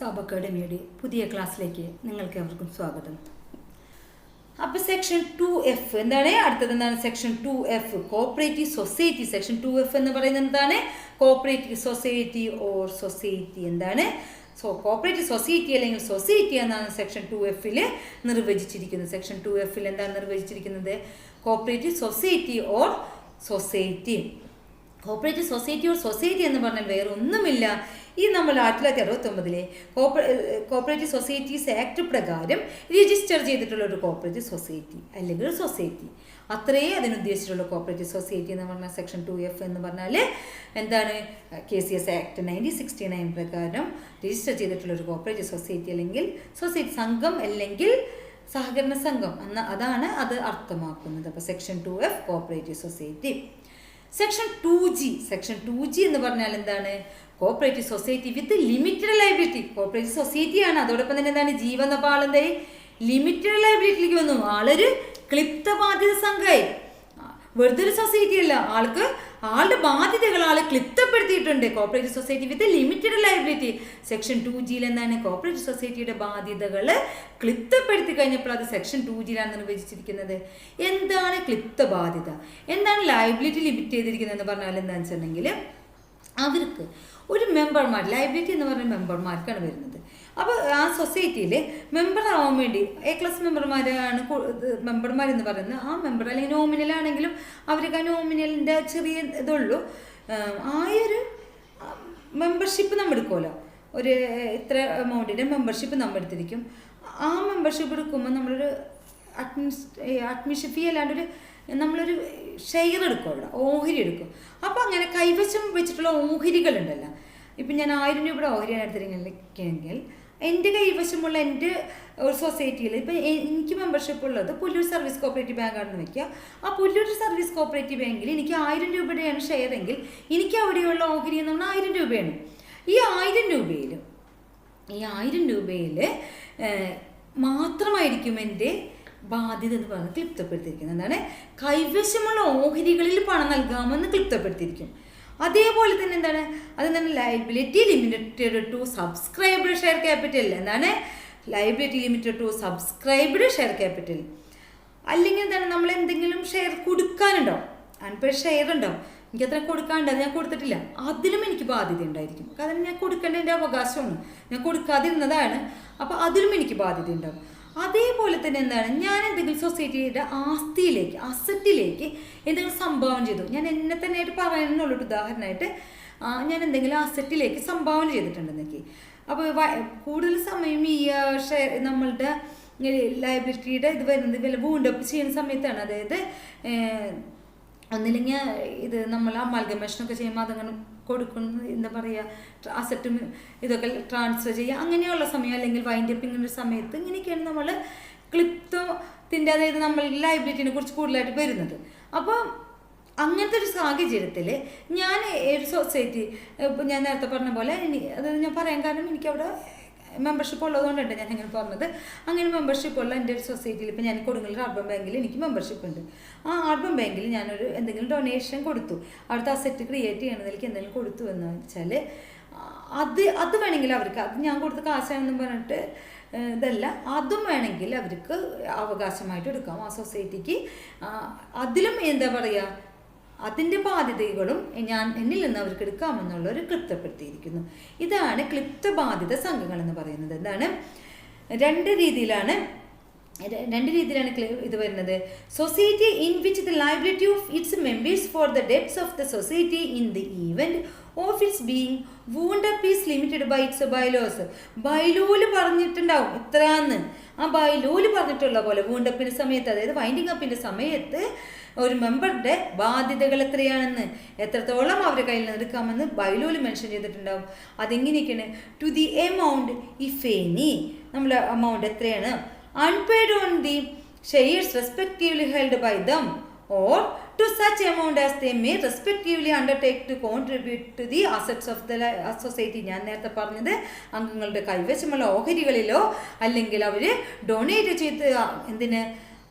Sub അക്കാഡമിയുടെ പുതിയ ക്ലാസ്സിലേക്ക് നിങ്ങൾക്ക് എവർക്കും സ്വാഗതം അപ്പോൾ സെക്ഷൻ ടു എഫ് എന്താണ് അടുത്തത് എന്താണ് section two F cooperative society section two F എന്ന് പറയുന്നത് എന്താണ് കോപ്പറേറ്റീവ് സൊസൈറ്റി ഓർ സൊസൈറ്റി എന്താണ് സോ കോപ്പറേറ്റീവ് സൊസൈറ്റി അല്ലെങ്കിൽ സൊസൈറ്റി എന്നാണ് സെക്ഷൻ ടു എഫിൽ നിർവചിച്ചിരിക്കുന്നത് സെക്ഷൻ ടു എഫിൽ എന്താണ് നിർവചിച്ചിരിക്കുന്നത് cooperative society or society cooperative society or society എന്ന് പറഞ്ഞാൽ വേറെ ഒന്നുമില്ല ഈ നമ്മൾ ആയിരത്തി തൊള്ളായിരത്തി അറുപത്തൊമ്പതിലെ കോപ്പറേറ്റീവ് സൊസൈറ്റീസ് ആക്ട് പ്രകാരം രജിസ്റ്റർ ചെയ്തിട്ടുള്ള ഒരു കോപ്പറേറ്റീവ് സൊസൈറ്റി അല്ലെങ്കിൽ ഒരു സൊസൈറ്റി അത്രേ അതിനുദ്ദേശിച്ചിട്ടുള്ള കോപ്പറേറ്റീവ് സൊസൈറ്റി എന്ന് പറഞ്ഞാൽ സെക്ഷൻ ടു എഫ് എന്ന് പറഞ്ഞാൽ എന്താണ് K C S act nineteen sixty nine പ്രകാരം രജിസ്റ്റർ ചെയ്തിട്ടുള്ള ഒരു കോപ്പറേറ്റീവ് സൊസൈറ്റി അല്ലെങ്കിൽ സൊസൈറ്റി സംഘം അല്ലെങ്കിൽ സഹകരണ സംഘം എന്ന അതാണ് അത് അർത്ഥമാക്കുന്നത് അപ്പോൾ section two F cooperative society section two G section two G എന്ന് പറഞ്ഞാൽ എന്താണ് cooperative society with limited liability cooperative സൊസൈറ്റിയാണ് അതോടൊപ്പം തന്നെ എന്താണ് ജീവൻ എന്ന ലിമിറ്റഡ് ലൈബിലിറ്റിയിലേക്ക് വന്നു ആളൊരു ക്ലിപ്ത ബാധ്യത സംഘമായി വെറുതെ ഒരു സൊസൈറ്റി അല്ല ആൾക്ക് ആളുടെ ബാധ്യതകൾ ആൾ ക്ലിപ്തപ്പെടുത്തിയിട്ടുണ്ട് cooperative society with limited liability section two ജിയിൽ എന്നാണ് കോപ്പറേറ്റീവ് സൊസൈറ്റിയുടെ ബാധ്യതകൾ ക്ലിപ്തപ്പെടുത്തി കഴിഞ്ഞപ്പോൾ അത് സെക്ഷൻ ടു ജിയിലാണ് നിർവചിച്ചിരിക്കുന്നത് എന്താണ് ക്ലിപ്ത ബാധ്യത എന്താണ് ലൈബിലിറ്റി ലിമിറ്റ് ചെയ്തിരിക്കുന്നത് എന്ന് പറഞ്ഞാൽ എന്താണെന്ന് വെച്ചിട്ടുണ്ടെങ്കിൽ അവർക്ക് ഒരു മെമ്പർമാർ ലൈബിലിറ്റി എന്ന് പറയുന്ന മെമ്പർമാർക്കാണ് വരുന്നത് അപ്പോൾ ആ സൊസൈറ്റിയിൽ മെമ്പർ ആവാൻ വേണ്ടി എ ക്ലാസ് മെമ്പർമാരാണ് മെമ്പർമാരെന്ന് പറയുന്നത് ആ മെമ്പർ അല്ലെങ്കിൽ നോമിനലാണെങ്കിലും അവർക്ക് ആ നോമിനലിൻ്റെ ചെറിയ ഇതുള്ളൂ ആയൊരു മെമ്പർഷിപ്പ് നമ്മൾ എടുക്കുമല്ലോ ഒരു ഇത്ര എമൗണ്ടിൻ്റെ മെമ്പർഷിപ്പ് നമ്മൾ എടുത്തിരിക്കും ആ മെമ്പർഷിപ്പ് എടുക്കുമ്പോൾ നമ്മളൊരു അഡ്മിനിസ് അഡ്മിഷൻ ഫീ അല്ലാണ്ടൊരു നമ്മളൊരു ഷെയർ എടുക്കും അവിടെ ഓഹരി എടുക്കും അപ്പോൾ അങ്ങനെ കൈവശം വെച്ചിട്ടുള്ള ഓഹരികളുണ്ടല്ലോ ഇപ്പം ഞാൻ ആയിരം രൂപയുടെ ഓഹരി എടുത്തിരിക്കുന്നതെങ്കിൽ എൻ്റെ കൈവശമുള്ള എൻ്റെ ഒരു സൊസൈറ്റിയിൽ ഇപ്പം എനിക്ക് മെമ്പർഷിപ്പ് ഉള്ളത് പുല്ലൂർ സർവീസ് കോപ്പറേറ്റീവ് ബാങ്കാണെന്ന് വയ്ക്കുക ആ പുല്ലൂർ സർവീസ് കോപ്പറേറ്റീവ് ബാങ്കിൽ എനിക്ക് ആയിരം രൂപയുടെയാണ് ഷെയർ എങ്കിൽ എനിക്ക് അവിടെയുള്ള ഓഹരി എന്ന് പറഞ്ഞാൽ ആയിരം രൂപയാണ് ഈ ആയിരം രൂപയിൽ ഈ ആയിരം രൂപയിൽ മാത്രമായിരിക്കും എൻ്റെ ബാധ്യത എന്ന് പറയുന്നത് തൃപ്തപ്പെടുത്തിയിരിക്കുന്നത് എന്താണ് കൈവശമുള്ള ഓഹരികളിൽ പണം നൽകാമെന്ന് തൃപ്തപ്പെടുത്തിയിരിക്കും അതേപോലെ തന്നെ എന്താണ് തന്നെ liability limited to subscribed share capital എന്താണ് liability limited to subscribed share capital അല്ലെങ്കിൽ എന്താണ് നമ്മൾ എന്തെങ്കിലും ഷെയർ കൊടുക്കാനുണ്ടോ അൺപെയർ ഷെയർ ഉണ്ടാവും എനിക്ക് അത്ര കൊടുക്കാണ്ട് അത് ഞാൻ കൊടുത്തിട്ടില്ല അതിലും എനിക്ക് ബാധ്യത ഉണ്ടായിരിക്കും കാരണം ഞാൻ കൊടുക്കേണ്ട എൻ്റെ അവകാശമാണ് ഞാൻ കൊടുക്കാതിരുന്നതാണ് അപ്പോൾ അതിലും എനിക്ക് ബാധ്യത ഉണ്ടാവും അതേപോലെ തന്നെ എന്താണ് ഞാൻ എന്തെങ്കിലും സൊസൈറ്റിയുടെ ആസ്തിയിലേക്ക് അസറ്റിലേക്ക് എന്തെങ്കിലും സംഭാവന ചെയ്തു ഞാൻ എന്നെ തന്നെ ആയിട്ട് പറയുന്നുള്ളൊരു ഉദാഹരണമായിട്ട് ഞാൻ എന്തെങ്കിലും അസറ്റിലേക്ക് സംഭാവന ചെയ്തിട്ടുണ്ടെന്നൊക്കെ അപ്പോൾ കൂടുതൽ സമയം ഈ ഷെയർ നമ്മളുടെ ലയബിലിറ്റിയുടെ ഇത് വരുന്നത് വില വൂണ്ടപ്പ് ചെയ്യുന്ന സമയത്താണ് അതായത് ഒന്നില്ലെങ്കിൽ ഇത് നമ്മൾ അമാൽഗമേഷനൊക്കെ ചെയ്യുമ്പോൾ അതങ്ങനെ കൊടുക്കുന്നു എന്താ പറയുക അസറ്റും ഇതൊക്കെ ട്രാൻസ്ഫർ ചെയ്യുക അങ്ങനെയുള്ള സമയം അല്ലെങ്കിൽ വൈൻഡപ്പിങ്ങിൻ്റെ സമയത്ത് ഇങ്ങനെയൊക്കെയാണ് നമ്മൾ ക്ലിപ്തത്തിൻ്റെ അതായത് നമ്മൾ ലൈബ്രറിനെ കുറിച്ച് കൂടുതലായിട്ട് വരുന്നത് അപ്പോൾ അങ്ങനത്തെ ഒരു സാഹചര്യത്തിൽ ഞാൻ ഒരു സൊസൈറ്റി ഇപ്പം ഞാൻ നേരത്തെ പറഞ്ഞ പോലെ അതായത് ഞാൻ പറയാൻ കാരണം എനിക്കവിടെ മെമ്പർഷിപ്പ് ഉള്ളതുകൊണ്ടുണ്ട് ഞാൻ ഇങ്ങനെ പറഞ്ഞത് അങ്ങനെ മെമ്പർഷിപ്പ് ഉള്ള എൻ്റെ ഒരു സൊസൈറ്റിയിൽ ഇപ്പോൾ ഞാൻ കൊടുങ്ങല്ലൂർ ആർബൻ ബാങ്കിൽ എനിക്ക് മെമ്പർഷിപ്പ് ഉണ്ട് ആ ആർബൻ ബാങ്കിൽ ഞാനൊരു എന്തെങ്കിലും ഡൊണേഷൻ കൊടുത്തു അവിടുത്തെ അസെറ്റ് ക്രിയേറ്റ് ചെയ്യണതിലേക്ക് എന്തെങ്കിലും കൊടുത്തു എന്ന് വെച്ചാൽ അത് അത് വേണമെങ്കിൽ അവർക്ക് അത് ഞാൻ കൊടുത്ത കാശാണെന്ന് പറഞ്ഞിട്ട് ഇതല്ല അതും വേണമെങ്കിൽ അവർക്ക് അവകാശമായിട്ട് എടുക്കാം ആ സൊസൈറ്റിക്ക് അതിലും എന്താ പറയുക അതിൻ്റെ ബാധ്യതകളും ഞാൻ എന്നിൽ നിന്ന് അവർക്ക് എടുക്കാമെന്നുള്ള ഒരു ക്ലിപ്തപ്പെടുത്തിയിരിക്കുന്നു ഇതാണ് ക്ലിപ്തബാധിത സംഘങ്ങൾ എന്ന് പറയുന്നത് എന്താണ് രണ്ട് രീതിയിലാണ് രണ്ട് രീതിയിലാണ് ഇത് വരുന്നത് society in which the liability of its members for the debts of the society in the event of its being wound up is limited by its bylaws ബൈലോല് പറഞ്ഞിട്ടുണ്ടാവും ഇത്രയാന്ന് ആ ബൈലോല് പറഞ്ഞിട്ടുള്ള പോലെ വൂണ്ടപ്പിൻ്റെ സമയത്ത് അതായത് വൈൻഡിങ് അപ്പിൻ്റെ സമയത്ത് ഒരു മെമ്പറുടെ ബാധ്യതകൾ എത്രയാണെന്ന് എത്രത്തോളം അവരുടെ കയ്യിൽ നിന്ന് എടുക്കാമെന്ന് മെൻഷൻ ചെയ്തിട്ടുണ്ടാവും അതെങ്ങനെയൊക്കെയാണ് to the amount if any നമ്മുടെ എമൗണ്ട് എത്രയാണ് unpaid on the shares respectively held by them or to such amount as they may respectively undertake to contribute to the assets of the society ഞാൻ നേരത്തെ പറഞ്ഞത് അംഗങ്ങളുടെ കൈവശമുള്ള ഓഹരികളിലോ അല്ലെങ്കിൽ അവർ donate ചെയ്ത് എന്തിന്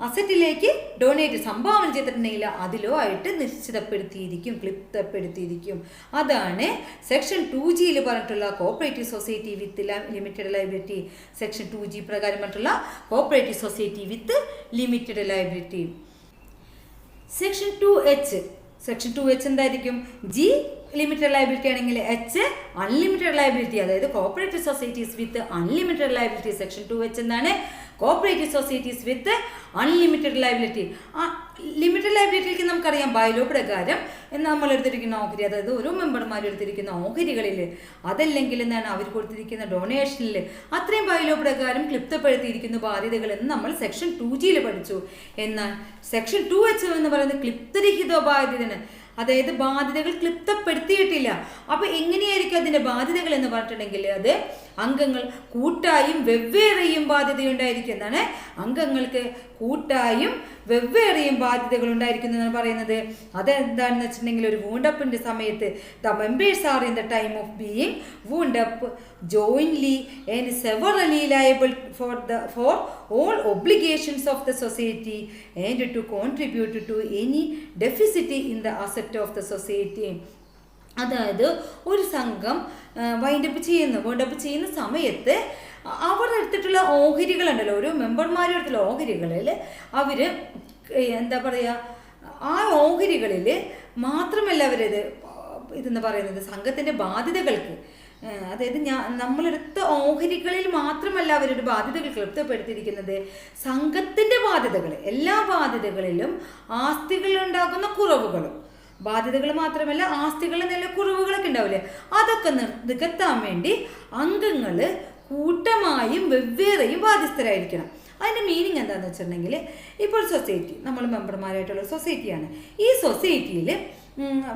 അസറ്റിലേക്ക് ഡൊണേറ്റ് സംഭാവന ചെയ്തിട്ടുണ്ടെങ്കിൽ അതിലോ ആയിട്ട് നിശ്ചിതപ്പെടുത്തിയിരിക്കും ക്ലിപ്തപ്പെടുത്തിയിരിക്കും അതാണ് സെക്ഷൻ ടു ജിയിൽ പറഞ്ഞിട്ടുള്ള cooperative society with limited liability section two G പ്രകാരം പറഞ്ഞിട്ടുള്ള cooperative society with limited liability section two H section two H എന്തായിരിക്കും ജി ലിമിറ്റഡ് ലയബിലിറ്റി ആണെങ്കിൽ എച്ച് അൺലിമിറ്റഡ് ലയബിലിറ്റി അതായത് cooperative societies with unlimited liability section two H എന്താണ് cooperative societies with unlimited liability limited ലയബിലിറ്റിക്ക് നമുക്കറിയാം bylaw പ്രകാരം നമ്മൾ എടുത്തിരിക്കുന്ന ഓഹരി അതായത് ഓരോ മെമ്പർമാർ എടുത്തിരിക്കുന്ന ഓഹരികളിൽ അതല്ലെങ്കിൽ എന്താണ് അവർ കൊടുത്തിരിക്കുന്ന ഡൊണേഷനിൽ അത്രയും ബയലോ പ്രകാരം ക്ലിപ്തപ്പെടുത്തിയിരിക്കുന്ന ബാധ്യതകൾ എന്ന് നമ്മൾ സെക്ഷൻ ടു ജിയിൽ പഠിച്ചു എന്നാൽ സെക്ഷൻ ടു എച്ച് എന്ന് പറയുന്നത് ക്ലിപ്തരഹിത ബാധ്യതയാണ് അതായത് ബാധ്യതകൾ ക്ലിപ്തപ്പെടുത്തിയിട്ടില്ല അപ്പോൾ എങ്ങനെയായിരിക്കും അതിന്റെ ബാധ്യതകൾ എന്ന് പറഞ്ഞിട്ടുണ്ടെങ്കിൽ അത് അംഗങ്ങൾ കൂട്ടായും വെവ്വേറെയും ബാധ്യതയുണ്ടായിരിക്കും എന്നാണ് അംഗങ്ങൾക്ക് കൂട്ടായും വെവ്വേറെയും ബാധ്യതകൾ ഉണ്ടായിരിക്കുന്നതെന്ന് പറയുന്നത് അതെന്താണെന്ന് വെച്ചിട്ടുണ്ടെങ്കിൽ ഒരു വൂണ്ടപ്പിൻ്റെ സമയത്ത് the members are in the time of being wound up jointly and severally liable for the for all obligations of the society and to contribute to any deficit in the asset of the society അതായത് ഒരു സംഘം wind up ചെയ്യുന്നു wind up ചെയ്യുന്ന സമയത്ത് അവർ എടുത്തിട്ടുള്ള ഓഹരികളുണ്ടല്ലോ ഓരോ മെമ്പർമാരുടെ അടുത്തുള്ള ഓഹരികളിൽ അവർ എന്താ പറയുക ആ ഓഹരികളിൽ മാത്രമല്ല അവരത് ഇതെന്ന് പറയുന്നത് സംഘത്തിൻ്റെ ബാധ്യതകൾക്ക് അതായത് ഞാൻ നമ്മളെടുത്ത ഓഹരികളിൽ മാത്രമല്ല അവരുടെ ബാധ്യതകൾ തൃപ്തിപ്പെടുത്തിയിരിക്കുന്നത് സംഘത്തിൻ്റെ ബാധ്യതകൾ എല്ലാ ബാധ്യതകളിലും ആസ്തികളിലുണ്ടാകുന്ന കുറവുകളും ബാധ്യതകൾ മാത്രമല്ല ആസ്തികൾ നല്ല കുറവുകളൊക്കെ ഉണ്ടാവില്ലേ അതൊക്കെ നികത്താൻ വേണ്ടി അംഗങ്ങൾ കൂട്ടമായും വെവ്വേറെയും ബാധ്യസ്ഥരായിരിക്കണം അതിൻ്റെ മീനിങ് എന്താണെന്ന് വെച്ചിട്ടുണ്ടെങ്കിൽ ഇപ്പോൾ സൊസൈറ്റി നമ്മൾ മെമ്പർമാരായിട്ടുള്ള സൊസൈറ്റിയാണ് ഈ സൊസൈറ്റിയിൽ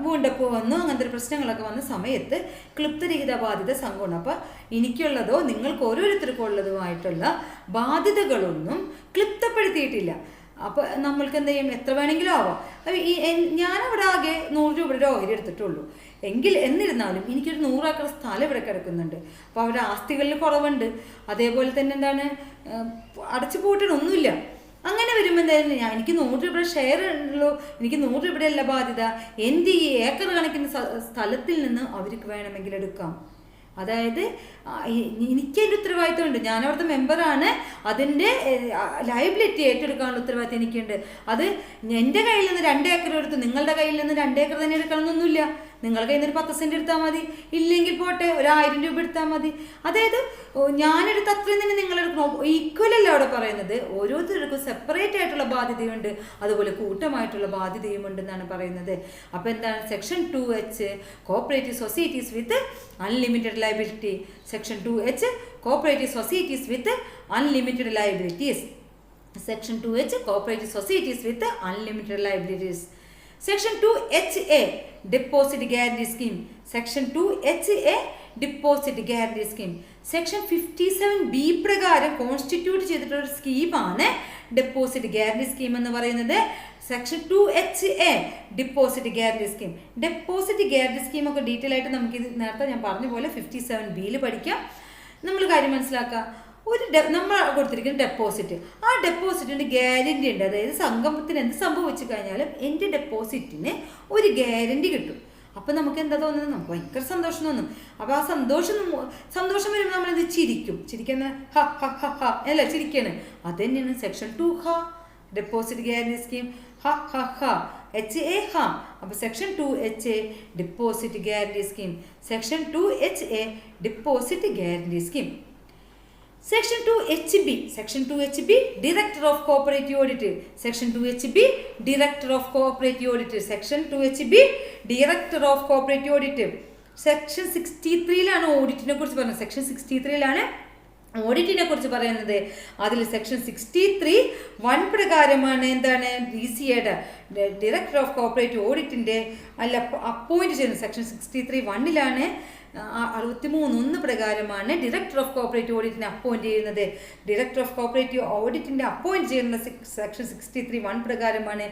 വീണ്ടപ്പോൾ വന്നു അങ്ങനത്തെ പ്രശ്നങ്ങളൊക്കെ വന്ന സമയത്ത് ക്ലിപ്തരഹിത ബാധിത സംഘമാണ് അപ്പോൾ എനിക്കുള്ളതോ നിങ്ങൾക്ക് ഓരോരുത്തർക്കുള്ളതുമായിട്ടുള്ള ബാധ്യതകളൊന്നും ക്ലിപ്തപ്പെടുത്തിയിട്ടില്ല അപ്പോൾ നമ്മൾക്ക് എന്ത് ചെയ്യും എത്ര വേണമെങ്കിലും ആവാം അപ്പോൾ ഈ ഞാനവിടെ ആകെ നൂറ് രൂപയുടെ ഓഹരി എടുത്തിട്ടുള്ളൂ എങ്കിൽ എന്നിരുന്നാലും എനിക്കൊരു നൂറാക്കർ സ്ഥലം ഇവിടെ കിടക്കുന്നുണ്ട് അപ്പോൾ അവരുടെ ആസ്തികളിൽ കുറവുണ്ട് അതേപോലെ തന്നെ എന്താണ് അടച്ചു പോയിട്ടൊന്നുമില്ല അങ്ങനെ വരുമ്പോൾ എന്തായാലും ഞാൻ എനിക്ക് നൂറ് രൂപയുടെ ഷെയർ ഉള്ളൂ എനിക്ക് നൂറ് രൂപയുടെ അല്ല ബാധ്യത എൻ്റെ ഈ ഏക്കർ കണക്കിന് സ്ഥലത്തിൽ നിന്ന് അവർക്ക് വേണമെങ്കിൽ എടുക്കാം അതായത് എനിക്ക് എൻ്റെ ഉത്തരവാദിത്തമുണ്ട് ഞാൻ മെമ്പറാണ് അതിൻ്റെ ലൈബിലിറ്റി ഏറ്റെടുക്കാനുള്ള ഉത്തരവാദിത്വം എനിക്കുണ്ട് അത് എൻ്റെ കയ്യിൽ നിന്ന് രണ്ട് ഏക്കർ എടുത്ത് നിങ്ങളുടെ കയ്യിൽ നിന്ന് രണ്ട് ഏക്കർ തന്നെ എടുക്കണമെന്നൊന്നുമില്ല നിങ്ങളുടെ കയ്യിൽ നിന്ന് ഒരു പത്ത് സെൻറ്റ് എടുത്താൽ മതി ഇല്ലെങ്കിൽ പോട്ടെ ഒരു ആയിരം രൂപ എടുത്താൽ മതി അതായത് ഞാനെടുത്ത് അത്രയും തന്നെ നിങ്ങളെടുക്കണം ഈക്വലല്ല അവിടെ പറയുന്നത് ഓരോരുത്തർക്കും സെപ്പറേറ്റ് ആയിട്ടുള്ള ബാധ്യതയുണ്ട് അതുപോലെ കൂട്ടമായിട്ടുള്ള ബാധ്യതയും ഉണ്ടെന്നാണ് പറയുന്നത് അപ്പോൾ എന്താണ് section two H cooperative societies with unlimited liability section two H cooperative societies with unlimited liabilities section two H cooperative societies with unlimited liabilities section two H A deposit guarantee scheme section two H A deposit guarantee scheme section fifty seven B പ്രകാരം constitute ചെയ്തിട്ടുള്ള ഒരു സ്കീമാണ് deposit guarantee scheme എന്ന് പറയുന്നത് section two H A deposit guarantee scheme deposit guarantee scheme ഒക്കെ detail ആയിട്ട് നമുക്ക് ഇത് നേരത്തെ ഞാൻ പറഞ്ഞ പോലെ ഫിഫ്റ്റി സെവൻ ബിയിൽ പഠിക്കാം നമ്മൾ കാര്യം മനസ്സിലാക്കുക ഒരു നമ്മൾ കൊടുത്തിരിക്കുന്ന ഡെപ്പോസിറ്റ് ആ ഡെപ്പോസിറ്റിന് ഗ്യാരണ്ടി ഉണ്ട് അതായത് സംഗമത്തിന് എന്ത് സംഭവിച്ചു കഴിഞ്ഞാലും എൻ്റെ ഡെപ്പോസിറ്റിന് ഒരു ഗ്യാരണ്ടി കിട്ടും അപ്പം നമുക്ക് എന്താ തോന്നുന്നത് നമുക്ക് ഭയങ്കര സന്തോഷം തോന്നും അപ്പോൾ ആ സന്തോഷം സന്തോഷം വരുമ്പോൾ നമ്മളത് ചിരിക്കും ചിരിക്കുന്ന ഹ ഹ ഹ ഹ അല്ല ചിരിക്കാണ് അത് തന്നെയാണ് section two H deposit guarantee scheme ഹ ഹ ഹ എച്ച് എ ഹ അപ്പോൾ section two H A deposit guarantee scheme section two H A deposit guarantee scheme section two H B section two H B director of cooperative audit section two H B director of cooperative audit section two H B director of cooperative audit section sixty ത്രീയിലാണ് ഓഡിറ്റിനെ കുറിച്ച് പറയുന്നത് section sixty ത്രീയിലാണ് ഓഡിറ്റിനെ കുറിച്ച് പറയുന്നത് അതിൽ section sixty three one പ്രകാരമാണ് എന്താണ് ഡി സി എയുടെ ഡയറക്ടർ ഓഫ് കോപ്പറേറ്റീവ് ഓഡിറ്റിൻ്റെ അല്ല അപ്പോയിൻറ്റ് ചെയ്യുന്നത് സെക്ഷൻ സിക്സ്റ്റി ത്രീ വണ്ണിലാണ് അറുപത്തി ഒന്ന് പ്രകാരമാണ് ഡയറക്ടർ ഓഫ് കോപ്പറേറ്റീവ് ഓഡിറ്റിനെ അപ്പോയിൻറ്റ് ചെയ്യുന്നത് ഡയറക്ടർ ഓഫ് കോപ്പറേറ്റീവ് ഓഡിറ്റിൻ്റെ അപ്പോയിൻറ്റ് ചെയ്യുന്ന സെക്ഷൻ സിക്സ്റ്റി ത്രീ വൺ പ്രകാരമാണ്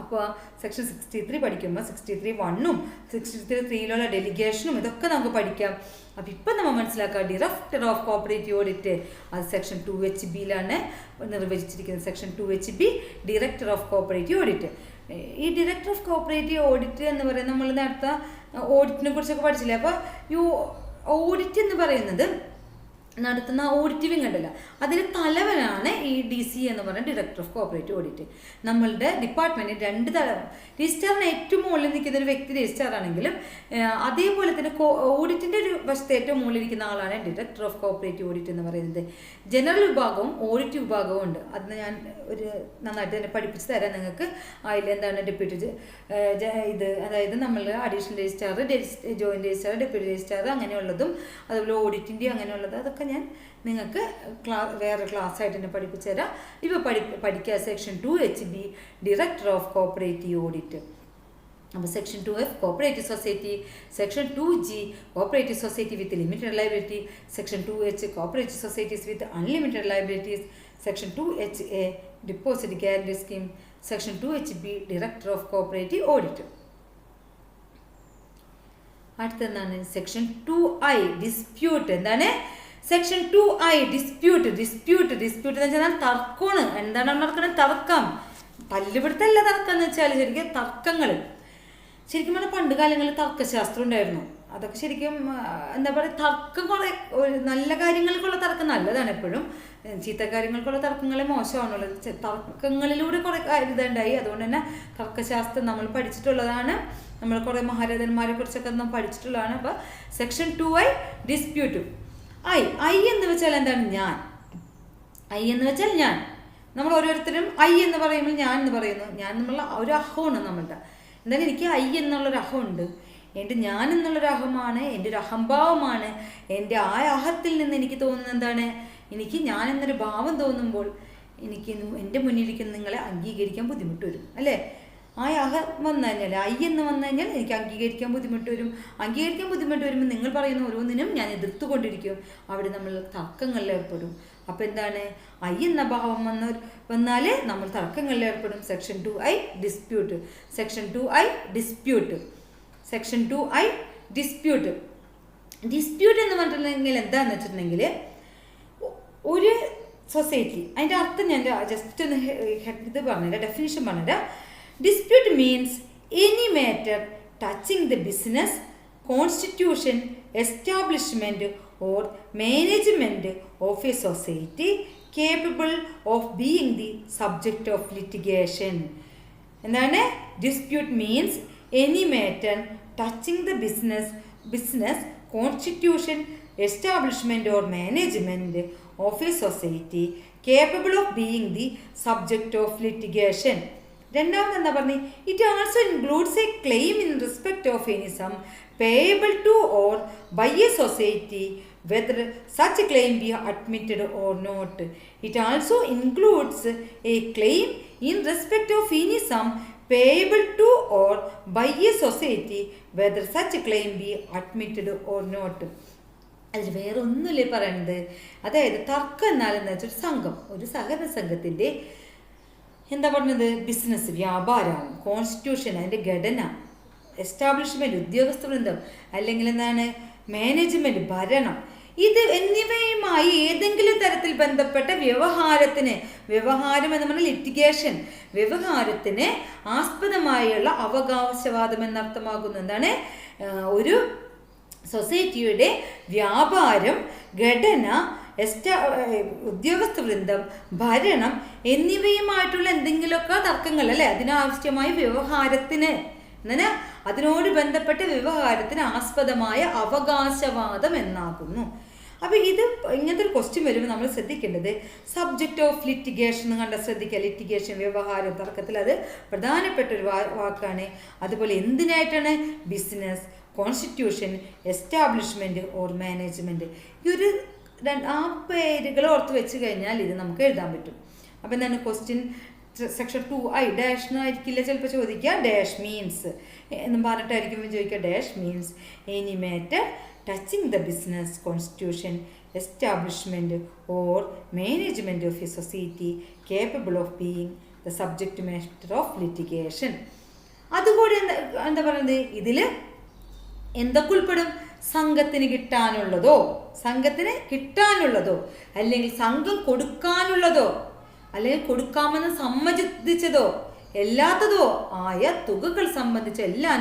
അപ്പോൾ സെക്ഷൻ സിക്സ്റ്റി ത്രീ പഠിക്കുമ്പോൾ സിക്സ്റ്റി ത്രീ വണ്ണും സിക്സ്റ്റി ത്രീ ത്രീയിലുള്ള ഡെലിഗേഷനും ഇതൊക്കെ നമുക്ക് പഠിക്കാം അപ്പോൾ ഇപ്പം നമ്മൾ മനസ്സിലാക്കുക ഡിറക്ടർ ഓഫ് കോപ്പറേറ്റീവ് ഓഡിറ്റ് അത് സെക്ഷൻ ടു എച്ച് ബിയിലാണ് നിർവചിച്ചിരിക്കുന്നത് section two H B director of cooperative audit ഈ ഡിറക്ടർ ഓഫ് കോപ്പറേറ്റീവ് ഓഡിറ്റ് എന്ന് പറയുന്നത് നമ്മൾ നേരത്തെ ഓഡിറ്റിനെ കുറിച്ചൊക്കെ പഠിച്ചില്ലേ അപ്പോൾ ഈ ഓഡിറ്റ് എന്ന് പറയുന്നത് നടത്തുന്ന ഓഡിറ്റിംഗ് ഉണ്ടല്ല അതിൽ തലവനാണ് ഈ ഡി സി എന്ന് പറയുന്ന ഡയറക്ടർ ഓഫ് കോപ്പറേറ്റീവ് ഓഡിറ്റ് നമ്മളുടെ ഡിപ്പാർട്ട്മെൻറ്റ് രണ്ട് തലവൻ രജിസ്റ്ററിന് ഏറ്റവും മുകളിൽ നിൽക്കുന്ന ഒരു വ്യക്തി രജിസ്റ്റർ ആണെങ്കിലും അതേപോലെ തന്നെ ഓഡിറ്റിൻ്റെ ഒരു വശത്ത് ഏറ്റവും മുകളിൽ ഇരിക്കുന്ന ആളാണ് ഡയറക്ടർ ഓഫ് കോപ്പറേറ്റീവ് ഓഡിറ്റ് എന്ന് പറയുന്നത് ജനറൽ വിഭാഗവും ഓഡിറ്റ് വിഭാഗവും ഉണ്ട് അത് ഞാൻ ഒരു നന്നായിട്ട് തന്നെ പഠിപ്പിച്ച് തരാം നിങ്ങൾക്ക് എന്താണ് ഡെപ്യൂട്ടി ഇത് അതായത് നമ്മൾ additional registrar joint registrar deputy registrar അങ്ങനെയുള്ളതും അതുപോലെ ഓഡിറ്റിൻ്റെ അങ്ങനെയുള്ളത് അതൊക്കെ അതൊക്കെ ഞാൻ നിങ്ങൾക്ക് ക്ലാ വേറെ ക്ലാസ്സായിട്ട് തന്നെ പഠിപ്പിച്ചു തരാം ഇപ്പോൾ പഠി പഠിക്കുക section two H B director of cooperative audit അപ്പോൾ section two F cooperative society section two G cooperative society with limited liability section two H cooperative societies with unlimited liabilities section two H A deposit guarantee scheme section two H B director of cooperative audit അടുത്തെന്താണ് section two I dispute എന്താണ് section two I dispute dispute dispute എന്ന് വെച്ചാൽ തർക്കമാണ് എന്താണ് നടക്കുന്നത് തർക്കം പല്ലുപിടുത്തല്ല തർക്കം എന്ന് വെച്ചാൽ ശരിക്കും തർക്കങ്ങൾ ശരിക്കും പറഞ്ഞാൽ പണ്ട് കാലങ്ങളിൽ തർക്കശാസ്ത്രം ഉണ്ടായിരുന്നു അതൊക്കെ ശരിക്കും എന്താ പറയുക തർക്കം കുറേ നല്ല കാര്യങ്ങൾക്കുള്ള തർക്കം നല്ലതാണ് എപ്പോഴും ചീത്ത കാര്യങ്ങൾക്കുള്ള തർക്കങ്ങളെ മോശമാണുള്ളത് തർക്കങ്ങളിലൂടെ കുറേ ഇതുണ്ടായി അതുകൊണ്ട് തന്നെ തർക്കശാസ്ത്രം നമ്മൾ പഠിച്ചിട്ടുള്ളതാണ് നമ്മൾ കുറേ മഹാരാജന്മാരെ കുറിച്ചൊക്കെ നമ്മൾ പഠിച്ചിട്ടുള്ളതാണ് അപ്പോൾ section two I dispute I I എന്ന് വെച്ചാൽ എന്താണ് ഞാൻ ഐ എന്ന് വെച്ചാൽ ഞാൻ നമ്മൾ ഓരോരുത്തരും ഐ എന്ന് പറയുമ്പോൾ ഞാൻ എന്ന് പറയുന്നു ഞാൻ എന്നുള്ള ഒരു അഹമാണ് നമ്മളുടെ എന്തായാലും എനിക്ക് ഐ എന്നുള്ളൊരു അഹമുണ്ട് എൻ്റെ ഞാൻ എന്നുള്ളൊരു അഹമാണ് എൻ്റെ ഒരു അഹംഭാവമാണ് എൻ്റെ ആ അഹത്തിൽ നിന്ന് എനിക്ക് തോന്നുന്നത് എന്താണ് എനിക്ക് ഞാൻ എന്നൊരു ഭാവം തോന്നുമ്പോൾ എനിക്ക് എൻ്റെ മുന്നിലിരിക്കുന്ന നിങ്ങളെ അംഗീകരിക്കാൻ ബുദ്ധിമുട്ട് വരും അല്ലേ ആ അഹ വന്നു കഴിഞ്ഞാൽ ഐ എന്ന് വന്നു കഴിഞ്ഞാൽ എനിക്ക് അംഗീകരിക്കാൻ ബുദ്ധിമുട്ട് വരും അംഗീകരിക്കാൻ ബുദ്ധിമുട്ട് വരുമ്പോൾ നിങ്ങൾ പറയുന്ന ഓരോന്നിനും ഞാൻ എതിർത്തുകൊണ്ടിരിക്കും അവിടെ നമ്മൾ തർക്കങ്ങളിൽ ഏർപ്പെടും അപ്പോൾ എന്താണ് ഐ എന്ന ഭാവം വന്ന വന്നാൽ നമ്മൾ തർക്കങ്ങളിൽ ഏർപ്പെടും section two I dispute section two I dispute section two I dispute dispute എന്ന് പറഞ്ഞിട്ടുണ്ടെങ്കിൽ എന്താണെന്ന് വെച്ചിട്ടുണ്ടെങ്കിൽ ഒരു സൊസൈറ്റി അതിൻ്റെ അർത്ഥം ഞാൻ ജസ്റ്റ് ഒന്ന് ഇത് പറഞ്ഞുതരാം ഡെഫിനേഷൻ പറഞ്ഞുതരാം Dispute means any matter touching the business, constitution, establishment or management of a society capable of being the subject of litigation. And then dispute means any matter touching the business, constitution, establishment or management of a society capable of being the subject of litigation. രണ്ടാമത് എന്താ പറഞ്ഞ് it also includes a claim in respect of any sum payable to or by a society whether such claim B admitted or not it also includes a claim in respect of any sum payable to or by a society whether such claim be admitted or not അതിൽ വേറെ ഒന്നുമില്ലേ പറയണത് അതായത് തർക്കം എന്നാൽ എന്ന് വെച്ചാൽ സംഘം ഒരു സഹകരണ സംഘത്തിൻ്റെ എന്താ പറഞ്ഞത് ബിസിനസ് വ്യാപാരം കോൺസ്റ്റിറ്റ്യൂഷൻ അതിൻ്റെ ഘടന എസ്റ്റാബ്ലിഷ്മെൻറ്റ് ഉദ്യോഗസ്ഥ വൃന്ദം അല്ലെങ്കിൽ എന്താണ് മാനേജ്മെൻറ്റ് ഭരണം ഇത് എന്നിവയുമായി ഏതെങ്കിലും തരത്തിൽ ബന്ധപ്പെട്ട വ്യവഹാരത്തിന് വ്യവഹാരം എന്ന് പറഞ്ഞാൽ ലിറ്റിഗേഷൻ വ്യവഹാരത്തിന് ആസ്പദമായുള്ള അവകാശവാദം എന്നർത്ഥമാകുന്ന എന്താണ് ഒരു സൊസൈറ്റിയുടെ വ്യാപാരം ഘടന എസ്റ്റാ ഉദ്യോഗസ്ഥ വൃന്ദം ഭരണം എന്നിവയുമായിട്ടുള്ള എന്തെങ്കിലുമൊക്കെ തർക്കങ്ങൾ അല്ലേ അതിനാവശ്യമായ വ്യവഹാരത്തിന് എന്നാൽ അതിനോട് ബന്ധപ്പെട്ട വ്യവഹാരത്തിന് ആസ്പദമായ അവകാശവാദം എന്നാകുന്നു അപ്പോൾ ഇത് ഇങ്ങനത്തെ ഒരു ക്വസ്റ്റ്യൻ വരുമ്പോൾ നമ്മൾ ശ്രദ്ധിക്കേണ്ടത് സബ്ജക്റ്റ് ഓഫ് ലിറ്റിഗേഷൻ എന്ന് കണ്ട ശ്രദ്ധിക്കുക ലിറ്റിഗേഷൻ വ്യവഹാരം തർക്കത്തിൽ അത് പ്രധാനപ്പെട്ട ഒരു വാക്കാണ് അതുപോലെ എന്തിനായിട്ടാണ് business constitution establishment or management ഈ ഒരു ആ പേരുകൾ ഓർത്ത് വെച്ച് കഴിഞ്ഞാൽ ഇത് നമുക്ക് എഴുതാൻ പറ്റും അപ്പം എന്താണ് question section two I dash എന്നായിരിക്കില്ല ചിലപ്പോൾ ചോദിക്കുക ഡാഷ് മീൻസ് എന്നും പറഞ്ഞിട്ടായിരിക്കും ചോദിക്കുക dash means any matter touching the business constitution establishment or management of a society capable of being the subject matter of litigation അതുകൂടി എന്താ എന്താ പറയുന്നത് ഇതിൽ എന്തൊക്കെ ഉൾപ്പെടും സംഘത്തിന് കിട്ടാനുള്ളതോ സംഘത്തിന് കിട്ടാനുള്ളതോ അല്ലെങ്കിൽ സംഘം കൊടുക്കാനുള്ളതോ അല്ലെങ്കിൽ കൊടുക്കാമെന്ന് സമ്മതിച്ചതോ എല്ലാത്തതോ ആയ തുകകൾ സംബന്ധിച്ച എല്ലാ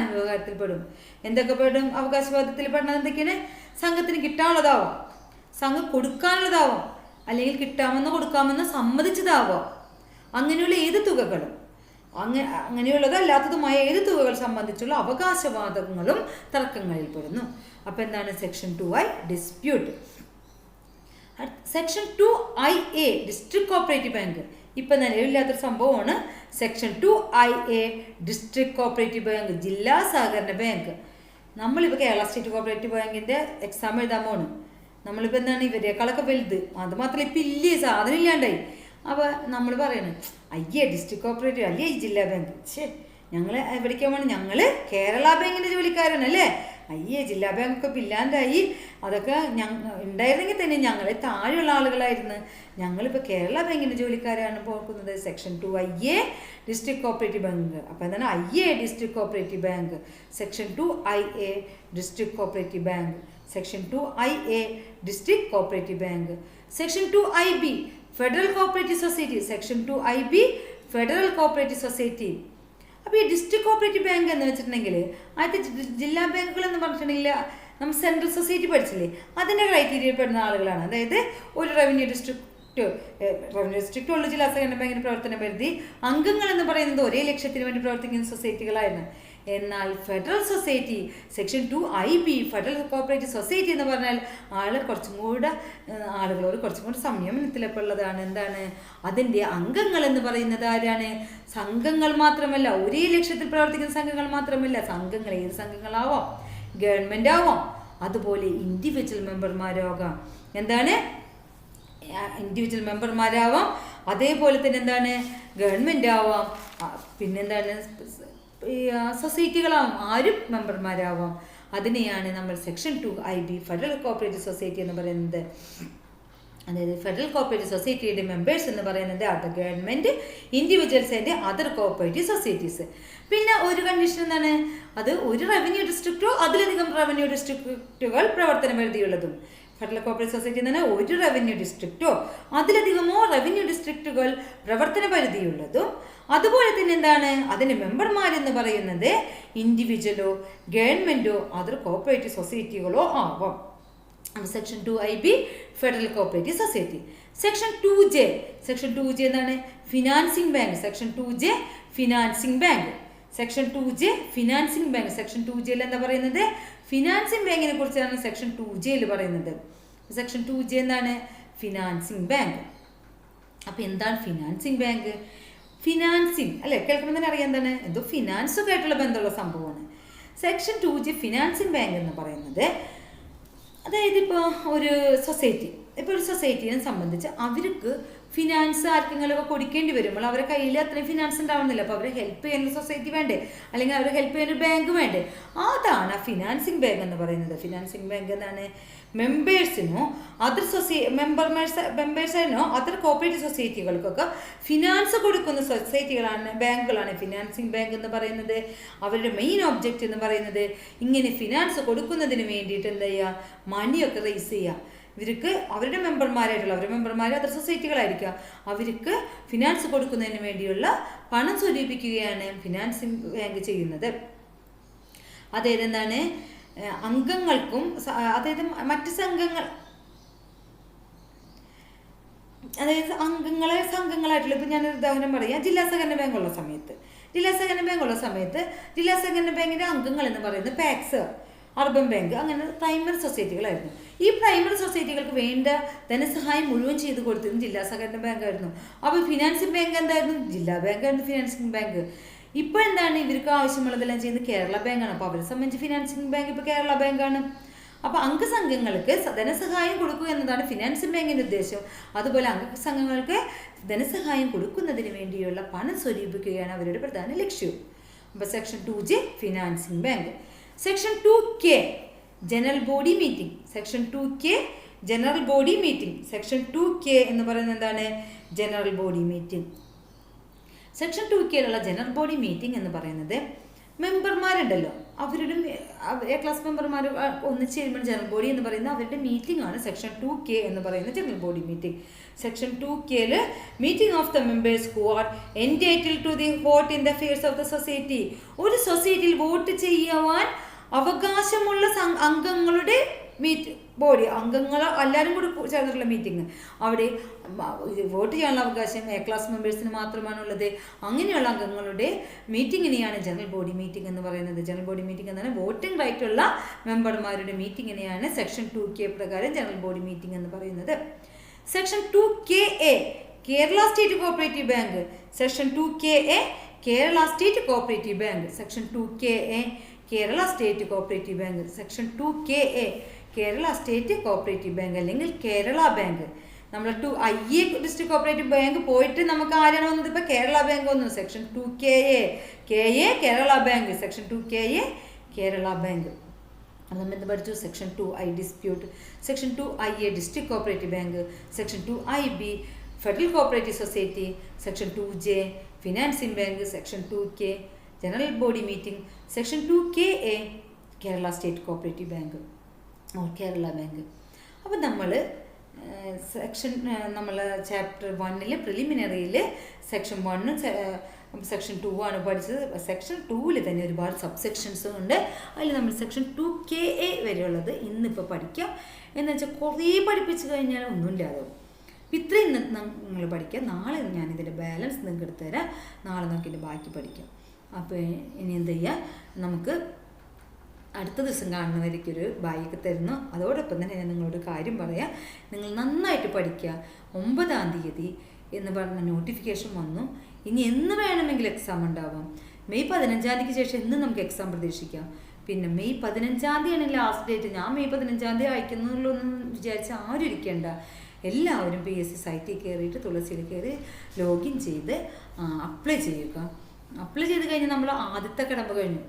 പെടും എന്തൊക്കെ പെടും അവകാശവാദത്തിൽ പെടുന്നത് എന്തൊക്കെയാണ് സംഘത്തിന് കിട്ടാനുള്ളതാവാം സംഘം കൊടുക്കാനുള്ളതാവാം അല്ലെങ്കിൽ കിട്ടാമെന്നോ കൊടുക്കാമെന്നോ സമ്മതിച്ചതാവാം അങ്ങനെയുള്ള ഏത് തുകകളും അങ്ങനെ അങ്ങനെയുള്ളത് അല്ലാത്തതുമായ ഏത് തുകകൾ സംബന്ധിച്ചുള്ള അവകാശവാദങ്ങളും തർക്കങ്ങളിൽ പെടുന്നു അപ്പോൾ എന്താണ് section two I dispute section two I A district cooperative bank ഇപ്പം നിലവിലില്ലാത്തൊരു സംഭവമാണ് section two I A district cooperative bank ജില്ലാ സഹകരണ ബാങ്ക് നമ്മളിപ്പോൾ കേരള സ്റ്റേറ്റ് കോപ്പറേറ്റീവ് ബാങ്കിൻ്റെ എക്സാം എഴുതാൻ പോകണം നമ്മളിപ്പോൾ എന്താണ് ഇവരെക്കാളൊക്കെ വലുത് അതുമാത്രമല്ല ഇപ്പം ഇല്ലേ സാധനം ഇല്ലാണ്ടായി അപ്പോൾ നമ്മൾ പറയണേ അയ്യേ ഡിസ്ട്രിക്ട് കോപ്പറേറ്റീവ് അല്ലേ ഈ ജില്ലാ ബാങ്ക് ശേ ഞങ്ങൾ എവിടേക്കാൻ പോകണം ഞങ്ങൾ കേരള ബാങ്കിൻ്റെ ജോലിക്കാരനല്ലേ അയ്യേ ജില്ലാ ബാങ്കൊക്കെ ഇല്ലാണ്ടായി അതൊക്കെ ഞങ്ങൾ ഉണ്ടായിരുന്നെങ്കിൽ തന്നെ ഞങ്ങൾ താഴെയുള്ള ആളുകളായിരുന്നു ഞങ്ങളിപ്പോൾ കേരള ബാങ്കിൻ്റെ ജോലിക്കാരാണ് പോകുന്നത് section two I A district cooperative bank അപ്പോൾ എന്താണ് I A district cooperative bank section two I A district cooperative bank section two I A district cooperative bank section two I B federal cooperative society section two I B federal cooperative society അപ്പോൾ ഈ district cooperative bank എന്ന് വെച്ചിട്ടുണ്ടെങ്കിൽ ആദ്യത്തെ ജില്ലാ ബാങ്കുകൾ എന്ന് പറഞ്ഞിട്ടുണ്ടെങ്കിൽ നമ്മൾ സെൻട്രൽ സൊസൈറ്റി പഠിച്ചില്ലേ അതിൻ്റെ ക്രൈറ്റീരിയയിൽ പെടുന്ന ആളുകളാണ് അതായത് ഒരു റവന്യൂ ഡിസ്ട്രിക്ട് റവന്യൂ ഡിസ്ട്രിക്റ്റ് ഉള്ള ജില്ലാ സഹകരണ ബാങ്കിൻ്റെ പ്രവർത്തന പരിധി അംഗങ്ങൾ എന്ന് പറയുന്നത് ഒരേ ലക്ഷ്യത്തിന് വേണ്ടി പ്രവർത്തിക്കുന്ന സൊസൈറ്റികളായിരുന്നു എന്നാൽ federal society section two I B federal cooperative society എന്ന് പറഞ്ഞാൽ ആൾ കുറച്ചും കൂടെ ആളുകളോട് കുറച്ചും കൂടെ സംയമനത്തിലൊക്കെ ഉള്ളതാണ് എന്താണ് അതിൻ്റെ അംഗങ്ങൾ എന്ന് പറയുന്നത് ആരാണ് സംഘങ്ങൾ മാത്രമല്ല ഒരേ ലക്ഷ്യത്തിൽ പ്രവർത്തിക്കുന്ന സംഘങ്ങൾ മാത്രമല്ല സംഘങ്ങൾ ഏത് സംഘങ്ങളാവാം ഗവൺമെൻറ് ആവാം അതുപോലെ ഇൻഡിവിജ്വൽ മെമ്പർമാരാകാം എന്താണ് ഇൻഡിവിജ്വൽ മെമ്പർമാരാവാം അതേപോലെ തന്നെ എന്താണ് ഗവൺമെൻറ് ആവാം പിന്നെന്താണ് സൊസൈറ്റികളാവും ആരും മെമ്പർമാരാവാം അതിനെയാണ് നമ്മൾ section two I B federal cooperative society എന്ന് പറയുന്നത് അതായത് ഫെഡറൽ കോപ്പറേറ്റീവ് സൊസൈറ്റിയുടെ മെമ്പേഴ്സ് എന്ന് പറയുന്നത് other government individuals and other cooperative societies പിന്നെ ഒരു കണ്ടീഷൻ എന്താണ് അത് ഒരു റവന്യൂ ഡിസ്ട്രിക്റ്റോ അതിലധികം റവന്യൂ ഡിസ്ട്രിക്റ്റുകൾ പ്രവർത്തന പരിധിയുള്ളതും ഫെഡറൽ കോപ്പറേറ്റീവ് സൊസൈറ്റി എന്ന് പറഞ്ഞാൽ ഒരു റവന്യൂ ഡിസ്ട്രിക്റ്റോ അതിലധികമോ റവന്യൂ ഡിസ്ട്രിക്റ്റുകൾ പ്രവർത്തന പരിധിയുള്ളതും അതുപോലെ തന്നെ എന്താണ് അതിന് മെമ്പർമാരെന്ന് പറയുന്നത് ഇൻഡിവിജ്വലോ ഗവൺമെൻറ്റോ അതർ കോപ്പറേറ്റീവ് സൊസൈറ്റികളോ ആവാം section two I B federal cooperative society section two J section two J എന്താണ് financing bank section two J financing bank section two J financing bank section two jail എന്താ പറയുന്നത് ഫിനാൻസിംഗ് ബാങ്കിനെ കുറിച്ചാണ് section two ജെയിൽ പറയുന്നത് section two J എന്താണ് financing bank അപ്പോൾ എന്താണ് ഫിനാൻസിംഗ് ബാങ്ക് ഫിനാൻസിങ് അല്ലെ കേൾക്കുമ്പോൾ തന്നെ അറിയാൻ തന്നെ എന്തോ ഫിനാൻസൊക്കെ ആയിട്ടുള്ള ബന്ധമുള്ള സംഭവമാണ് section two G financing bank എന്ന് പറയുന്നത് അതായത് ഇപ്പോൾ ഒരു സൊസൈറ്റി ഇപ്പോൾ ഒരു സൊസൈറ്റിയെ സംബന്ധിച്ച് അവർക്ക് ഫിനാൻസ് ആർക്കെങ്കിലുമൊക്കെ കൊടുക്കേണ്ടി വരുമ്പോൾ അവരെ കയ്യിൽ അത്രയും ഫിനാൻസ് ഉണ്ടാവുന്നില്ല അപ്പോൾ അവരെ ഹെൽപ്പ് ചെയ്യുന്ന സൊസൈറ്റി വേണ്ടേ അല്ലെങ്കിൽ അവരെ ഹെൽപ്പ് ചെയ്യുന്ന ബാങ്ക് വേണ്ടേ അതാണ് ഫിനാൻസിങ് ബാങ്ക് എന്ന് പറയുന്നത് ഫിനാൻസിങ് ബാങ്ക് എന്നാണ് മെമ്പേഴ്സിനോ അതർ സൊസൈ മെമ്പർമേഴ്സ് മെമ്പേഴ്സിനോ അതർ കോപ്പറേറ്റീവ് സൊസൈറ്റികൾക്കൊക്കെ ഫിനാൻസ് കൊടുക്കുന്ന സൊസൈറ്റികളാണ് ബാങ്കുകളാണ് ഫിനാൻസിങ് ബാങ്ക് എന്ന് പറയുന്നത് അവരുടെ മെയിൻ ഒബ്ജക്റ്റ് എന്ന് പറയുന്നത് ഇങ്ങനെ ഫിനാൻസ് കൊടുക്കുന്നതിന് വേണ്ടിയിട്ട് എന്താ ചെയ്യുക മണിയൊക്കെ റേസ് ചെയ്യുക ഇവർക്ക് അവരുടെ മെമ്പർമാരായിട്ടുള്ള അവരുടെ മെമ്പർമാർ അതർ സൊസൈറ്റികളായിരിക്കുക അവർക്ക് ഫിനാൻസ് കൊടുക്കുന്നതിന് വേണ്ടിയുള്ള പണം സ്വരൂപിക്കുകയാണ് ഫിനാൻസിങ് ബാങ്ക് ചെയ്യുന്നത് അതായത് എന്താണ് അംഗങ്ങൾക്കും അതായത് മറ്റ് സംഘങ്ങൾ അതായത് അംഗങ്ങളെ സംഘങ്ങളായിട്ടുള്ള ഇപ്പം ഞാനൊരു ഉദാഹരണം പറയാം ജില്ലാ സഹകരണ ബാങ്കുള്ള സമയത്ത് ജില്ലാ സഹകരണ ബാങ്കുള്ള സമയത്ത് ജില്ലാ സഹകരണ ബാങ്കിൻ്റെ അംഗങ്ങൾ എന്ന് പറയുന്നത് പാക്സ് അർബൻ ബാങ്ക് അങ്ങനെ പ്രൈമറി സൊസൈറ്റികളായിരുന്നു ഈ പ്രൈമറി സൊസൈറ്റികൾക്ക് വേണ്ട ധനസഹായം മുഴുവൻ ചെയ്തു കൊടുത്തിരുന്നു ജില്ലാ സഹകരണ ബാങ്കായിരുന്നു അപ്പോൾ ഫിനാൻസിങ് ബാങ്ക് എന്തായിരുന്നു ജില്ലാ ബാങ്കായിരുന്നു ഫിനാൻസിങ് ബാങ്ക് ഇപ്പോൾ എന്താണ് ഇവർക്ക് ആവശ്യമുള്ളതെല്ലാം ചെയ്യുന്നത് കേരള ബാങ്കാണ് അപ്പോൾ അവരെ സംബന്ധിച്ച് ഫിനാൻസിങ് ബാങ്ക് ഇപ്പോൾ കേരള ബാങ്കാണ് അപ്പോൾ അംഗസംഘങ്ങൾക്ക് ധനസഹായം കൊടുക്കുക എന്നതാണ് ഫിനാൻസിങ് ബാങ്കിൻ്റെ ഉദ്ദേശം അതുപോലെ അംഗസംഘങ്ങൾക്ക് ധനസഹായം കൊടുക്കുന്നതിന് വേണ്ടിയുള്ള പണം സ്വരൂപിക്കുകയാണ് അവരുടെ പ്രധാന ലക്ഷ്യം അപ്പോൾ section two J financing bank section two K general body meeting section two K general body meeting section two K എന്ന് പറയുന്നത് എന്താണ് general body meeting section two കെയിലുള്ള general body meeting എന്ന് പറയുന്നത് മെമ്പർമാരുണ്ടല്ലോ അവരുടെ എ ക്ലാസ് മെമ്പർമാർ ഒന്നിച്ച് ചേരുമ്പോൾ ജനറൽ ബോഡി എന്ന് പറയുന്നത് അവരുടെ മീറ്റിംഗ് ആണ് സെക്ഷൻ ടു കെ എന്ന് പറയുന്ന general body meeting section two കെയിൽ meeting of the members who are entitled to the vote in the affairs of the society ഒരു സൊസൈറ്റിയിൽ വോട്ട് ചെയ്യുവാൻ അവകാശമുള്ള അംഗങ്ങളുടെ മീറ്റ് ബോഡി അംഗങ്ങൾ എല്ലാവരും കൂടി ചേർന്നിട്ടുള്ള മീറ്റിംഗ് അവിടെ വോട്ട് ചെയ്യാനുള്ള അവകാശം എ ക്ലാസ് മെമ്പേഴ്സിന് മാത്രമാണുള്ളത് അങ്ങനെയുള്ള അംഗങ്ങളുടെ മീറ്റിങ്ങിനെയാണ് ജനറൽ ബോഡി മീറ്റിംഗ് എന്ന് പറയുന്നത് ജനറൽ ബോഡി മീറ്റിംഗ് എന്നാണ് വോട്ടിംഗ് ഉള്ള മെമ്പർമാരുടെ മീറ്റിങ്ങിനെയാണ് സെക്ഷൻ ടു കെ പ്രകാരം ജനറൽ ബോഡി മീറ്റിംഗ് എന്ന് പറയുന്നത് section two K A Kerala state cooperative bank section two K A Kerala state cooperative bank section two K A Kerala state cooperative bank section two K A Kerala state cooperative bank അല്ലെങ്കിൽ Kerala bank നമ്മൾ two I A district cooperative bank പോയിട്ട് നമുക്ക് ആരാണ് വന്നത് ഇപ്പോൾ Kerala bank വന്നു section two K A K A Kerala bank section two K A Kerala bank അത് നമ്മൾ എന്ത് പഠിച്ചു section two I dispute section two I A district cooperative bank section two I B federal cooperative society section two J financing bank section two K general body meeting section two K A Kerala state cooperative bank Kerala bank അപ്പോൾ നമ്മൾ section നമ്മൾ chapter വണ്ണിൽ പ്രിലിമിനറിയിൽ section വണ്ണും section two ആണ് പഠിച്ചത് section ടുവിൽ തന്നെ ഒരുപാട് സബ് സെക്ഷൻസും ഉണ്ട് അതിൽ നമ്മൾ സെക്ഷൻ ടു കെ എ വരെയുള്ളത് ഇന്നിപ്പോൾ പഠിക്കാം എന്ന് വെച്ചാൽ കുറേ പഠിപ്പിച്ചു കഴിഞ്ഞാൽ ഒന്നുമില്ലാതാവും അപ്പം ഇത്രയും നിങ്ങൾ പഠിക്കാം നാളെ ഞാനിതിൻ്റെ ബാലൻസ് നിങ്ങൾക്ക് എടുത്തു തരാം നാളെ നമുക്കിതിൻ്റെ ബാക്കി പഠിക്കാം അപ്പോൾ ഇനി എന്ത് ചെയ്യുക നമുക്ക് അടുത്ത ദിവസം ഒരു ബാഗ് തരുന്നു അതോടൊപ്പം തന്നെ ഞാൻ നിങ്ങളോട് കാര്യം പറയാം നിങ്ങൾ നന്നായിട്ട് പഠിക്കുക ഒമ്പതാം തീയതി എന്ന് പറഞ്ഞ നോട്ടിഫിക്കേഷൻ വന്നു ഇനി എന്ന് വേണമെങ്കിൽ എക്സാം ഉണ്ടാവാം മെയ് പതിനഞ്ചാം തീയതിക്ക് ശേഷം ഇന്ന് നമുക്ക് എക്സാം പ്രതീക്ഷിക്കാം പിന്നെ മെയ് പതിനഞ്ചാം ആണ് ലാസ്റ്റ് ഡേറ്റ് ഞാൻ മെയ് പതിനഞ്ചാം തീയതി അയക്കുന്നുള്ളൂ എന്ന് വിചാരിച്ച് ആരും ഇരിക്കേണ്ട എല്ലാവരും പി എസ് സി സൈറ്റിൽ കയറിയിട്ട് തുളസിയിൽ കയറി ലോഗിൻ ചെയ്ത് അപ്ലൈ ചെയ്യുക അപ്ലൈ ചെയ്ത് കഴിഞ്ഞാൽ നമ്മൾ ആദ്യത്തെ കടമ്പ് കഴിഞ്ഞു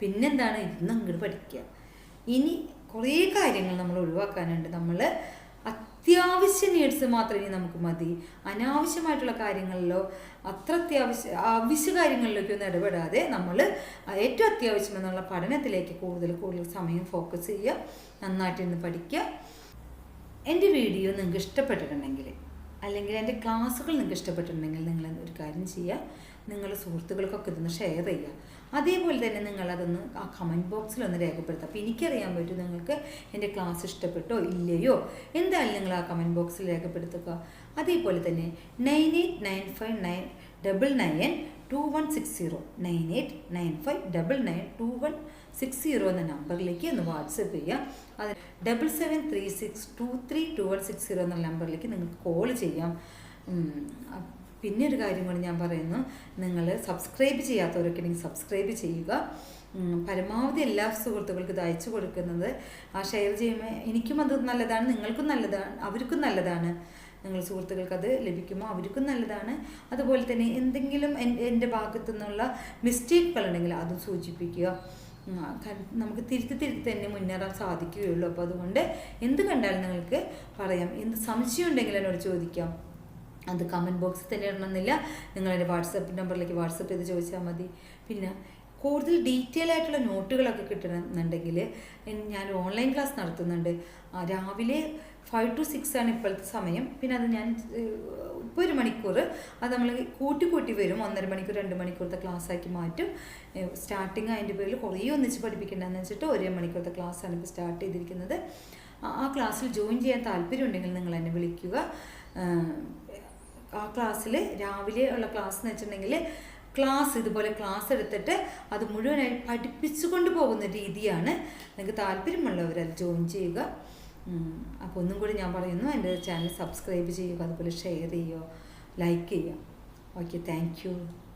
പിന്നെന്താണ് ഇന്ന് അങ്ങോട്ട് പഠിക്കുക ഇനി കുറേ കാര്യങ്ങൾ നമ്മൾ ഒഴിവാക്കാനുണ്ട് നമ്മൾ അത്യാവശ്യ നീഡ്സ് മാത്രമേ നമുക്ക് മതി അനാവശ്യമായിട്ടുള്ള കാര്യങ്ങളിലോ അത്ര അത്യാവശ്യ ആവശ്യ കാര്യങ്ങളിലേക്കൊന്നും ഇടപെടാതെ നമ്മൾ ഏറ്റവും അത്യാവശ്യം എന്നുള്ള പഠനത്തിലേക്ക് കൂടുതൽ കൂടുതൽ സമയം ഫോക്കസ് ചെയ്യുക ഇന്ന് പഠിക്കുക എൻ്റെ വീഡിയോ നിങ്ങൾക്ക് ഇഷ്ടപ്പെട്ടിട്ടുണ്ടെങ്കിൽ അല്ലെങ്കിൽ എൻ്റെ ക്ലാസ്സുകൾ നിങ്ങൾക്ക് ഇഷ്ടപ്പെട്ടിട്ടുണ്ടെങ്കിൽ നിങ്ങൾ ഒരു കാര്യം ചെയ്യുക നിങ്ങളുടെ സുഹൃത്തുക്കൾക്കൊക്കെ ഇതൊന്ന് ഷെയർ ചെയ്യുക അതേപോലെ തന്നെ നിങ്ങളതൊന്ന് ആ കമൻറ്റ് ബോക്സിലൊന്ന് രേഖപ്പെടുത്താം അപ്പോൾ എനിക്കറിയാൻ പറ്റും നിങ്ങൾക്ക് എൻ്റെ ക്ലാസ് ഇഷ്ടപ്പെട്ടോ ഇല്ലയോ എന്തായാലും നിങ്ങൾ ആ കമൻറ്റ് ബോക്സിൽ രേഖപ്പെടുത്തുക അതേപോലെ തന്നെ nine eight nine five nine double nine two one six zero nine eight nine five double nine two one six zero എന്ന നമ്പറിലേക്ക് ഒന്ന് വാട്സപ്പ് ചെയ്യാം അത് double seven three six two three two one six zero എന്ന നമ്പറിലേക്ക് നിങ്ങൾക്ക് call ചെയ്യാം പിന്നെ ഒരു കാര്യം കൂടി ഞാൻ പറയുന്നു നിങ്ങൾ സബ്സ്ക്രൈബ് നിങ്ങൾ സബ്സ്ക്രൈബ് ചെയ്യുക പരമാവധി എല്ലാ സുഹൃത്തുക്കൾക്കും ഇത് അയച്ചു കൊടുക്കുന്നത് ആ ഷെയർ ചെയ്യുമ്പോൾ എനിക്കും അത് നല്ലതാണ് നിങ്ങൾക്കും നല്ലതാണ് അവർക്കും നല്ലതാണ് നിങ്ങൾ സുഹൃത്തുക്കൾക്ക് അത് ലഭിക്കുമോ അവർക്കും നല്ലതാണ് അതുപോലെ തന്നെ എന്തെങ്കിലും എൻ്റെ ഭാഗത്തു നിന്നുള്ള മിസ്റ്റേക്കുകൾ ഉണ്ടെങ്കിൽ അതും സൂചിപ്പിക്കുക നമുക്ക് തിരുത്തി തിരുത്തി തന്നെ മുന്നേറാൻ സാധിക്കുകയുള്ളൂ അപ്പോൾ അതുകൊണ്ട് എന്ത് കണ്ടാലും നിങ്ങൾക്ക് പറയാം എന്ത് സംശയം ഉണ്ടെങ്കിൽ എന്നോട് ചോദിക്കാം അത് കമൻറ്റ് ബോക്സിൽ തന്നെ ഇടണമെന്നില്ല നിങ്ങളെൻ്റെ വാട്സപ്പ് നമ്പറിലേക്ക് വാട്സപ്പ് ചെയ്ത് ചോദിച്ചാൽ മതി പിന്നെ കൂടുതൽ ഡീറ്റെയിൽ ആയിട്ടുള്ള നോട്ടുകളൊക്കെ കിട്ടണമെന്നുണ്ടെങ്കിൽ ഞാൻ ഓൺലൈൻ ക്ലാസ് നടത്തുന്നുണ്ട് രാവിലെ ഫൈവ് ടു സിക്സ് ആണ് ഇപ്പോഴത്തെ സമയം പിന്നെ അത് ഞാൻ ഇപ്പോൾ ഒരു മണിക്കൂർ അത് നമ്മൾ കൂട്ടി കൂട്ടി വരും ഒന്നര മണിക്കൂർ രണ്ട് മണിക്കൂറത്തെ ക്ലാസ്സാക്കി മാറ്റും സ്റ്റാർട്ടിങ് അതിൻ്റെ പേരിൽ കുറേ ഒന്നിച്ച് പഠിപ്പിക്കേണ്ടതെന്ന് വെച്ചിട്ട് ഒരേ മണിക്കൂറത്തെ ക്ലാസ്സാണ് ഇപ്പോൾ സ്റ്റാർട്ട് ചെയ്തിരിക്കുന്നത് ആ ക്ലാസ്സിൽ ജോയിൻ ചെയ്യാൻ താല്പര്യമുണ്ടെങ്കിൽ നിങ്ങൾ എന്നെ വിളിക്കുക ആ ക്ലാസ്സിൽ രാവിലെ ഉള്ള ക്ലാസ് എന്ന് വെച്ചിട്ടുണ്ടെങ്കിൽ ക്ലാസ് ഇതുപോലെ ക്ലാസ് എടുത്തിട്ട് അത് മുഴുവനായി പഠിപ്പിച്ചുകൊണ്ട് പോകുന്ന രീതിയാണ് നിങ്ങൾക്ക് താല്പര്യമുള്ളവർ അത് ജോയിൻ ചെയ്യുക അപ്പോൾ ഒന്നും കൂടി ഞാൻ പറയുന്നു എൻ്റെ ചാനൽ സബ്സ്ക്രൈബ് ചെയ്യുക അതുപോലെ ഷെയർ ചെയ്യുക ലൈക്ക് ചെയ്യുക ഓക്കെ താങ്ക്